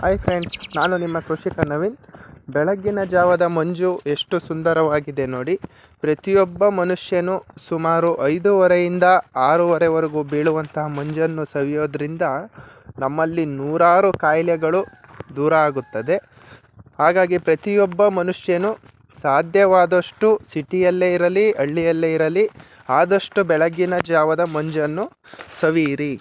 Hi friends ನಾನು ನಿಮ್ಮ ಕೃಷಿಕ ನವೀನ್. ಬೆಳಗ್ಗಿನ ಜಾವದ ಮಂಜು ಎಷ್ಟು ಸುಂದರವಾಗಿದೆ ನೋಡಿ. ಪ್ರತಿಯೊಬ್ಬ ಮನುಷ್ಯನು ಸುಮಾರು ಐದೂವರೆಯಿಂದ ಆರೂವರೆವರೆಗೂ ಬೀಳುವಂತಹ ಮಂಜನ್ನು ಸವಿಯೋದ್ರಿಂದ ನಮ್ಮಲ್ಲಿ ನೂರಾರು ಕಾಯಿಲೆಗಳು ದೂರ ಆಗುತ್ತದೆ. ಹಾಗಾಗಿ ಪ್ರತಿಯೊಬ್ಬ ಮನುಷ್ಯನು ಸಾಧ್ಯವಾದಷ್ಟು ಸಿಟಿಯಲ್ಲೇ ಇರಲಿ, ಹಳ್ಳಿಯಲ್ಲೇ ಇರಲಿ, ಆದಷ್ಟು ಬೆಳಗ್ಗಿನ ಜಾವದ ಮಂಜನ್ನು ಸವಿಯಿರಿ.